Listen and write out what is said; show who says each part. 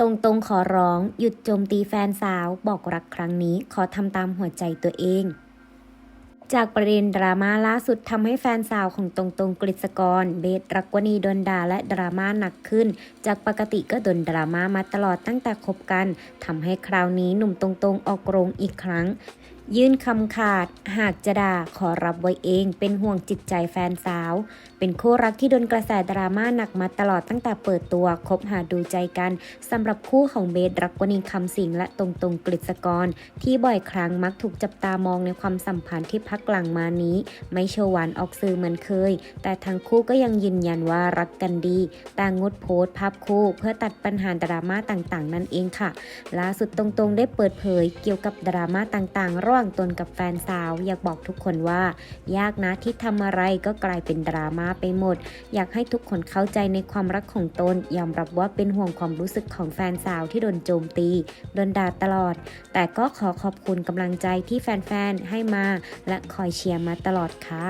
Speaker 1: ตรงตรงๆขอร้อง หยุดโจมตีแฟนสาว บอกรักครั้งนี้ ขอทำตามหัวใจตัวเอง จากประเด็นดราม่าล่าสุดทำให้แฟนสาวของตรงตรงกฤษกร เบสรักวณีโดนด่าและดราม่าหนักขึ้น จากปกติก็โดนดราม่ามาตลอดตั้งแต่คบกันทำให้คราวนี้หนุ่มตรงตรงออกโรงอีกครั้ง ยื่นคำขาด หากจะด่าขอรับไว้เอง เป็นห่วงจิตใจแฟนสาว เป็นคู่รักที่โดนกระแสดราม่าหนักมาตลอดตั้งแต่เปิดตัวคบหาดูใจกันสำหรับคู่ของเบสรักวณีคำสิงและตรงตรงกฤษกร ที่บ่อยครั้งมักถูกจับตามองในความสัมพันธ์ที่พักหลังมานี้ ไม่โชว์หวานออกสื่อเหมือนเคย แต่ทั้งคู่ก็ยังยืนยันว่ารักกันดี ต่างงดโพสต์ภาพคู่เพื่อตัดปัญหาดราม่าต่างๆ นั่นเองค่ะ ล่าสุดตรงๆ ได้เปิดเผยเกี่ยวกับดราม่าต่างๆ ระหว่างตนกับแฟนสาว อยากบอกทุกคนว่า ยากนะที่ทำอะไรก็กลายเป็นดราม่าไปหมด อยากให้ทุกคนเข้าใจในความรักของตนยอมรับว่าเป็นห่วงความรู้สึกของแฟนสาวที่โดนโจมตีโดนด่าตลอด แต่ก็ขอขอบคุณกำลังใจที่แฟนๆให้มา และคอยเชียร์มาตลอดค่ะ